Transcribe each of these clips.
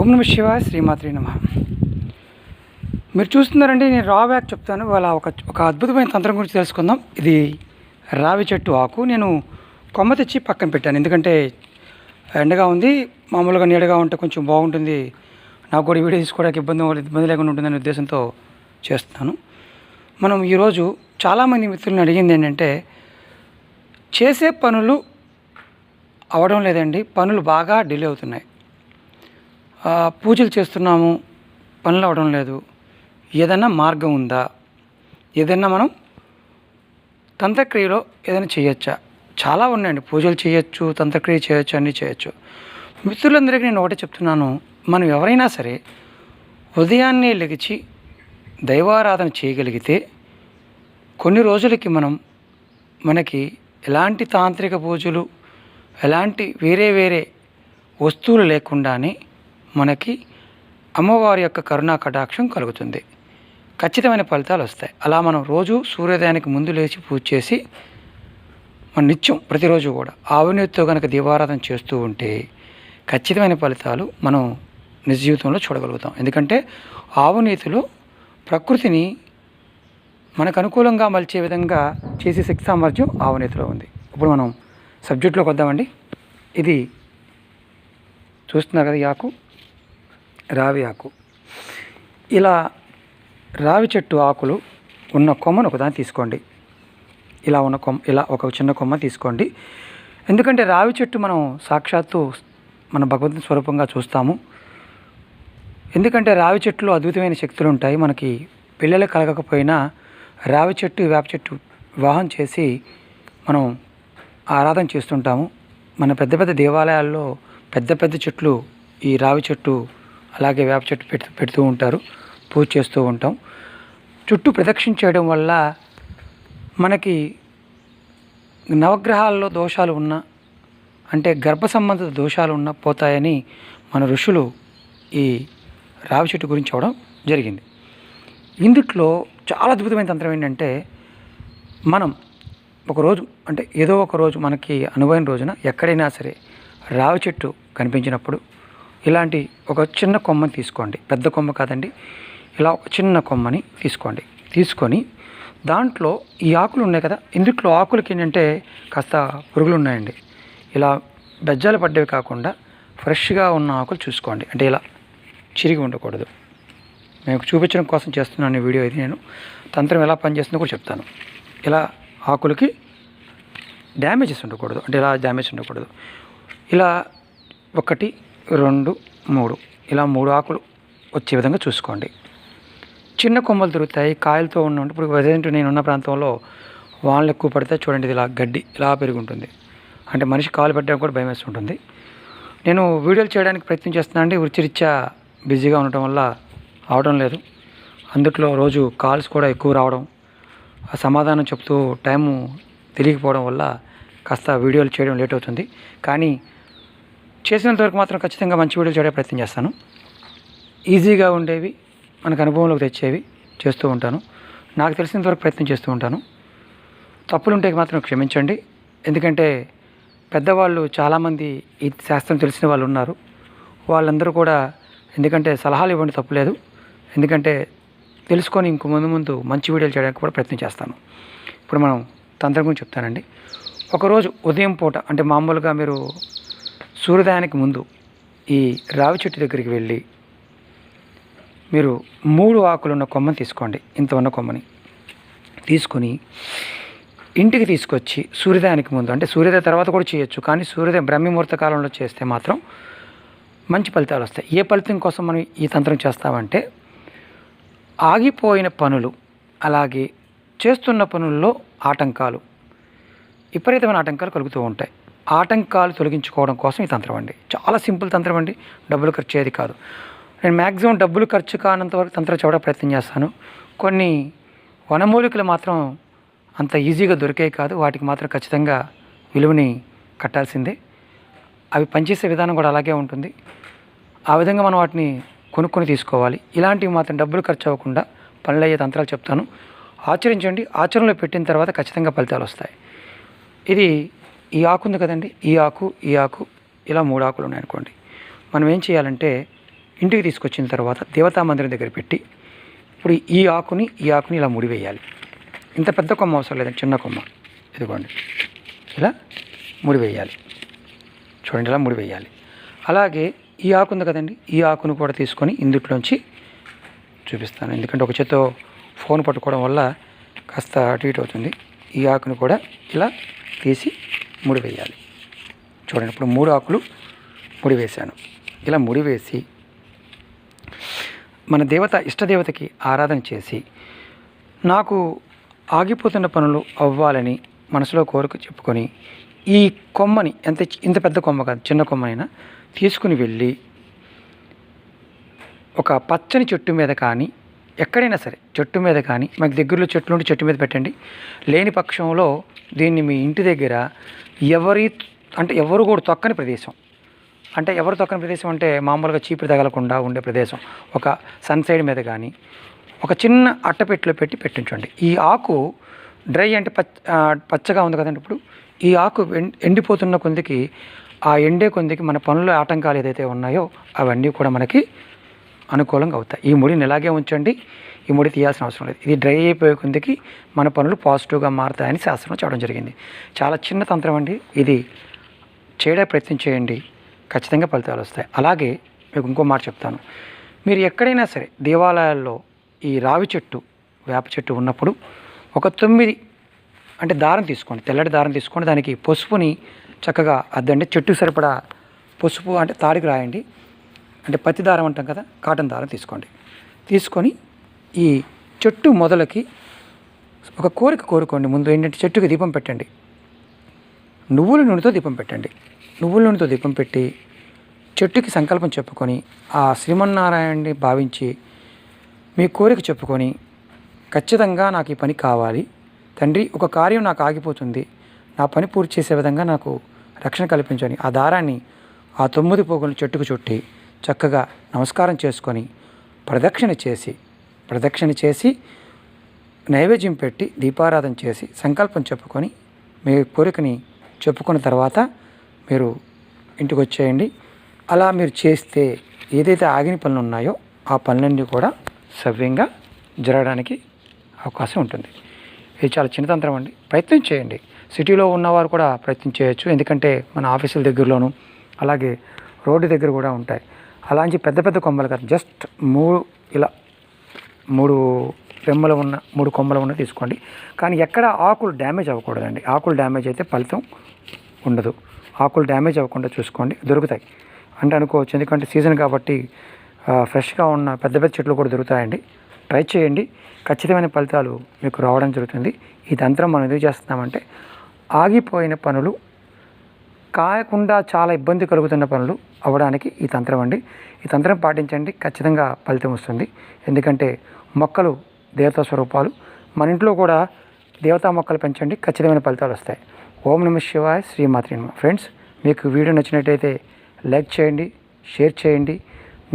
ఓం నమ శివాయ శ్రీమాత్రి నమ. మీరు చూస్తున్నారండి నేను రా బ్యాక్ చెప్తాను. వాళ్ళ ఒక ఒక అద్భుతమైన తంత్రం గురించి తెలుసుకుందాం. ఇది రావి చెట్టు ఆకు. నేను కొమ్మ తెచ్చి పక్కన పెట్టాను. ఎందుకంటే ఎండగా ఉంది మామూలుగా నీడగా ఉంటే కొంచెం బాగుంటుంది. నాకు కూడా వీడియో తీసుకోవడానికి ఇబ్బంది ఇబ్బంది లేకుండా ఉంటుందనే ఉద్దేశంతో చేస్తున్నాను. మనం ఈరోజు చాలామంది మిత్రులను అడిగింది ఏంటంటే చేసే పనులు అవడం లేదండి పనులు బాగా డిలే అవుతున్నాయి. పూజలు చేస్తున్నాము పనులు అవడం లేదు. ఏదైనా మార్గం ఉందా? ఏదైనా మనం తంత్రక్రియలో ఏదైనా చేయొచ్చా? చాలా ఉన్నాయండి. పూజలు చేయొచ్చు తంత్రక్రియ చేయొచ్చు అన్నీ చేయొచ్చు. మిత్రులందరికీ నేను ఒకటే చెప్తున్నాను. మనం ఎవరైనా సరే ఉదయాన్నే లెగిచి దైవారాధన చేయగలిగితే కొన్ని రోజులకి మనం మనకి ఎలాంటి తాంత్రిక పూజలు ఎలాంటి వేరే వేరే వస్తువులు లేకుండానే మనకి అమ్మవారి యొక్క కరుణా కటాక్షం కలుగుతుంది. ఖచ్చితమైన ఫలితాలు వస్తాయి. అలా మనం రోజు సూర్యోదయానికి ముందు లేచి పూజ చేసి మన నిత్యం ప్రతిరోజు కూడా ఆవునీతితో కనుక దీవారాధన చేస్తూ ఉంటే ఖచ్చితమైన ఫలితాలు మనం నిజ జీవితంలో చూడగలుగుతాం. ఎందుకంటే ఆవునీతులు ప్రకృతిని మనకు అనుకూలంగా మలిచే విధంగా చేసే శక్తి సామర్థ్యం ఆవునీతిలో ఉంది. ఇప్పుడు మనం సబ్జెక్టులోకి వద్దామండి. ఇది చూస్తున్నారు కదా యాకు. రావి ఆకు. ఇలా రావి చెట్టు ఆకులు ఉన్న కొమ్మను ఒకదాన్ని తీసుకోండి. ఇలా ఉన్న కొమ్మ ఇలా ఒక చిన్న కొమ్మ తీసుకోండి. ఎందుకంటే రావి చెట్టు మనం సాక్షాత్తు మన భగవంతుని స్వరూపంగా చూస్తాము. ఎందుకంటే రావి చెట్టులో అద్భుతమైన శక్తులు ఉంటాయి. మనకి పిల్లలు కలగకపోయినా రావి చెట్టు వేప చెట్టు వివాహం చేసి మనం ఆరాధన చేస్తుంటాము. మన పెద్ద పెద్ద దేవాలయాల్లో పెద్ద పెద్ద చెట్లు ఈ రావి చెట్టు అలాగే వేప చెట్టు పెడుతూ పెడుతూ ఉంటారు. పూజ చేస్తూ ఉంటాం. చుట్టూ ప్రదక్షిణ చేయడం వల్ల మనకి నవగ్రహాల్లో దోషాలు ఉన్నా అంటే గర్భ సంబంధిత దోషాలు ఉన్న పోతాయని మన ఋషులు ఈ రావి చెట్టు గురించి అవడం జరిగింది. ఇందుట్లో చాలా అద్భుతమైన తంత్రం ఏంటంటే మనం ఒకరోజు అంటే ఏదో ఒక రోజు మనకి అనువైన రోజున ఎక్కడైనా సరే రావి చెట్టు కనిపించినప్పుడు ఇలాంటి ఒక చిన్న కొమ్మని తీసుకోండి. పెద్ద కొమ్మ కాదండి. ఇలా ఒక చిన్న కొమ్మని తీసుకోండి. తీసుకొని దాంట్లో ఈ ఆకులు ఉన్నాయి కదా ఇందుట్లో ఆకులకి ఏంటంటే కాస్త పురుగులు ఉన్నాయండి. ఇలా బెజ్జాలు పడ్డవి కాకుండా ఫ్రెష్గా ఉన్న ఆకులు చూసుకోండి. అంటే ఇలా చిరిగి ఉండకూడదు. మీకు చూపించడం కోసం చేస్తున్నాను ఈ వీడియో ఇది నేను. తంత్రం ఎలా పనిచేస్తుందో కూడా చెప్తాను. ఇలా ఆకులకి డ్యామేజెస్ ఉండకూడదు. అంటే ఇలా డ్యామేజ్ ఉండకూడదు. ఇలా ఒకటి రెండు మూడు. ఇలా మూడు ఆకులు వచ్చే విధంగా చూసుకోండి. చిన్న కొమ్మలు దొరుకుతాయి కాయలతో ఉన్న ఇప్పుడు ప్రజెంట్ నేను ఉన్న ప్రాంతంలో వానలు ఎక్కువ పడితే చూడండి ఇది ఇలా గడ్డి ఇలా పెరుగుంటుంది అంటే మనిషి కాలు పెట్టడానికి కూడా భయం వేస్తుంటుంది నేను వీడియోలు చేయడానికి ప్రయత్నం చేస్తున్నాను అండి. వృత్తిరీత్యా బిజీగా ఉండటం వల్ల అవడం లేదు. అందుట్లో రోజు కాల్స్ కూడా ఎక్కువ రావడం ఆ సమాధానం చెప్తూ టైము తెలియకపోవడం వల్ల కాస్త వీడియోలు చేయడం లేట్ అవుతుంది. కానీ చేసినంత వరకు మాత్రం ఖచ్చితంగా మంచి వీడియోలు చేయడానికి ప్రయత్నం చేస్తాను. ఈజీగా ఉండేవి మనకు అనుభవంలోకి తెచ్చేవి చేస్తూ ఉంటాను. నాకు తెలిసినంత వరకు ప్రయత్నం చేస్తూ ఉంటాను. తప్పులు ఉంటే మాత్రం క్షమించండి. ఎందుకంటే పెద్దవాళ్ళు చాలామంది ఈ శాస్త్రం తెలిసిన వాళ్ళు ఉన్నారు. వాళ్ళందరూ కూడా ఎందుకంటే సలహాలు ఇవ్వండి తప్పులేదు ఎందుకంటే తెలుసుకొని ఇంకో ముందు ముందు మంచి వీడియోలు చేయడానికి కూడా ప్రయత్నం చేస్తాను. ఇప్పుడు మనం తంత్రం గురించి చెప్తానండి. ఒకరోజు ఉదయం పూట అంటే మామూలుగా మీరు సూర్యోదయానికి ముందు ఈ రావి చెట్టు దగ్గరికి వెళ్ళి మీరు మూడు ఆకులు ఉన్న కొమ్మని తీసుకోండి. ఇంత ఉన్న కొమ్మని తీసుకొని ఇంటికి తీసుకొచ్చి సూర్యోదయానికి ముందు అంటే సూర్యోదయ తర్వాత కూడా చేయొచ్చు కానీ సూర్యోదయం బ్రహ్మముహూర్త కాలంలో చేస్తే మాత్రం మంచి ఫలితాలు వస్తాయి. ఏ ఫలితం కోసం మనం ఈ తంత్రం చేస్తామంటే ఆగిపోయిన పనులు అలాగే చేస్తున్న పనుల్లో ఆటంకాలు విపరీతమైన ఆటంకాలు కలుగుతూ ఉంటాయి. ఆటంకాలు తొలగించుకోవడం కోసం ఈ తంత్రం అండి. చాలా సింపుల్ తంత్రం అండి. డబ్బులు ఖర్చు అయ్యేది కాదు. నేను మ్యాక్సిమం డబ్బులు ఖర్చు కానంత వరకు తంత్రం చూడడానికి ప్రయత్నం చేస్తాను. కొన్ని వనమూలికలు మాత్రం అంత ఈజీగా దొరికేవి కాదు. వాటికి మాత్రం ఖచ్చితంగా విలువని కట్టాల్సిందే. అవి పనిచేసే విధానం కూడా అలాగే ఉంటుంది. ఆ విధంగా మనం వాటిని కొనుక్కొని తీసుకోవాలి. ఇలాంటివి మాత్రం డబ్బులు ఖర్చు అవ్వకుండా పనులు అయ్యే తంత్రాలు చెప్తాను. ఆచరించండి. ఆచరణలో పెట్టిన తర్వాత ఖచ్చితంగా ఫలితాలు వస్తాయి. ఇది ఈ ఆకు ఉంది కదండి? ఈ ఆకు ఈ ఆకు ఇలా మూడు ఆకులు ఉన్నాయనుకోండి. మనం ఏం చేయాలంటే ఇంటికి తీసుకొచ్చిన తర్వాత దేవతా మందిరం దగ్గర పెట్టి ఇప్పుడు ఈ ఆకుని ఈ ఆకుని ఇలా ముడివేయాలి ఇంత పెద్ద కొమ్మ అవసరం లేదండి చిన్న కొమ్మ. ఇదిగోండి. ఇలా ముడివేయాలి చూడండి ఇలా ముడివేయాలి అలాగే ఈ ఆకు ఉంది కదండి ఈ ఆకును కూడా తీసుకొని ఇందుట్లోంచి చూపిస్తాను. ఎందుకంటే ఒక చేత్తో ఫోన్ పట్టుకోవడం వల్ల కాస్త అటు ఇటు అవుతుంది. ఈ ఆకును కూడా ఇలా తీసి ముడివేయాలి చూడండి ఇప్పుడు మూడు ఆకులు ముడివేశాను ఇలా ముడి వేసి మన దేవత ఇష్టదేవతకి ఆరాధన చేసి నాకు ఆగిపోతున్న పనులు అవ్వాలని మనసులో కోరిక చెప్పుకొని ఈ కొమ్మని ఎంత ఇంత పెద్ద కొమ్మ కాదు చిన్న కొమ్మనైనా తీసుకుని వెళ్ళి ఒక పచ్చని చెట్టు మీద కానీ ఎక్కడైనా సరే చెట్టు మీద కానీ మాకు దగ్గరలో చెట్లు ఉంటే చెట్టు మీద పెట్టండి. లేని పక్షంలో దీన్ని మీ ఇంటి దగ్గర ఎవరి అంటే ఎవరు కూడా తొక్కని ప్రదేశం. అంటే ఎవరు తొక్కని ప్రదేశం అంటే మామూలుగా చీపురు తగలకుండా ఉండే ప్రదేశం. ఒక సన్ సైడ్ మీద కానీ ఒక చిన్న అట్టపెట్టిలో పెట్టి పెట్టించండి. ఈ ఆకు డ్రై అంటే పచ్చ పచ్చగా ఉంది కదండి ఇప్పుడు. ఈ ఆకు ఎండిపోతున్న కొందికి ఆ ఎండే కొందికి మన పనుల ఆటంకాలు ఏదైతే ఉన్నాయో అవన్నీ కూడా మనకి అనుకూలంగా అవుతాయి. ఈ ముడిని ఇలాగే ఉంచండి. ఈ ముడి తీయాల్సిన అవసరం లేదు. ఇది డ్రై అయిపోయే కొందికి మన పనులు పాజిటివ్గా మారుతాయని శాస్త్రం చూడడం జరిగింది. చాలా చిన్న తంత్రం అండి. ఇది చేయడే ప్రయత్నం చేయండి. ఖచ్చితంగా ఫలితాలు వస్తాయి. అలాగే మీకు ఇంకో మాట చెప్తాను. మీరు ఎక్కడైనా సరే దేవాలయాల్లో ఈ రావి చెట్టు వేప చెట్టు ఉన్నప్పుడు ఒక తొమ్మిది అంటే దారం తీసుకోండి. తెల్లటి దారం తీసుకోండి దానికి పసుపుని చక్కగా అద్దండి. చెట్టు సరిపడా పసుపు అంటే తాడికి రాయండి. అంటే పత్తి దారం అంటాం కదా కాటన్ దారం తీసుకోండి. తీసుకొని ఈ చెట్టు మొదలకి ఒక కోరిక కోరుకోండి. ముందు ఏంటంటే చెట్టుకి దీపం పెట్టండి. నువ్వుల నూనెతో దీపం పెట్టండి. నువ్వుల నూనెతో దీపం పెట్టి చెట్టుకి సంకల్పం చెప్పుకొని ఆ శ్రీమన్నారాయణని భావించి మీ కోరిక చెప్పుకొని ఖచ్చితంగా నాకు ఈ పని కావాలి. తండ్రి ఒక కార్యం నాకు ఆగిపోతుంది. నా పని పూర్తి చేసే విధంగా నాకు రక్షణ కల్పించని ఆ దారాన్ని ఆ తొమ్మిది పోగులు చెట్టుకు చుట్టి చక్కగా నమస్కారం చేసుకొని ప్రదక్షిణ చేసి ప్రదక్షిణ చేసి నైవేద్యం పెట్టి దీపారాధన చేసి సంకల్పం చెప్పుకొని మీ కోరికని చెప్పుకున్న తర్వాత మీరు ఇంటికి వచ్చేయండి. అలా మీరు చేస్తే ఏదైతే ఆగిన పనులు ఉన్నాయో ఆ పనులన్నీ కూడా సవ్యంగా జరగడానికి అవకాశం ఉంటుంది. ఇది చాలా చిన్న తంత్రం అండి. ప్రయత్నం చేయండి. సిటీలో ఉన్నవారు కూడా ప్రయత్నం చేయొచ్చు. ఎందుకంటే మన ఆఫీసుల దగ్గరలోనూ అలాగే రోడ్డు దగ్గర కూడా ఉంటాయి. అలాంటి పెద్ద పెద్ద కొమ్మలు కాదు. జస్ట్ మూడు ఇలా మూడు రెమ్మలు ఉన్న మూడు కొమ్మలు ఉన్న తీసుకోండి. కానీ ఎక్కడ ఆకులు డ్యామేజ్ అవ్వకూడదండి. ఆకులు డ్యామేజ్ అయితే ఫలితం ఉండదు. ఆకులు డ్యామేజ్ అవ్వకుండా చూసుకోండి. దొరుకుతాయి. అంటే అనుకోవచ్చు. ఎందుకంటే సీజన్ కాబట్టి ఫ్రెష్గా ఉన్న పెద్ద పెద్ద చెట్లు కూడా దొరుకుతాయండి. ట్రై చేయండి. ఖచ్చితమైన ఫలితాలు మీకు రావడం జరుగుతుంది. ఈ తంత్రం మనం ఎందుకు చేస్తున్నామంటే ఆగిపోయిన పనులు కాయకుండా చాలా ఇబ్బంది కలుగుతున్న పనులు అవ్వడానికి ఈ తంత్రం అండి. ఈ తంత్రం పాటించండి ఖచ్చితంగా ఫలితం వస్తుంది. ఎందుకంటే మొక్కలు దేవతా స్వరూపాలు. మన ఇంట్లో కూడా దేవతా మొక్కలు పెంచండి ఖచ్చితమైన ఫలితాలు వస్తాయి. ఓం నమ శివాయ శ్రీమాత్రి ఫ్రెండ్స్ మీకు వీడియో నచ్చినట్టయితే లైక్ చేయండి షేర్ చేయండి.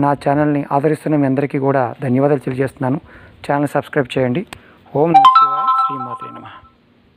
నా ఛానల్ని ఆదరిస్తున్న మీ అందరికీ కూడా ధన్యవాదాలు తెలియజేస్తున్నాను. ఛానల్ సబ్స్క్రైబ్ చేయండి. ఓం నమ శివాయ శ్రీమాత్రి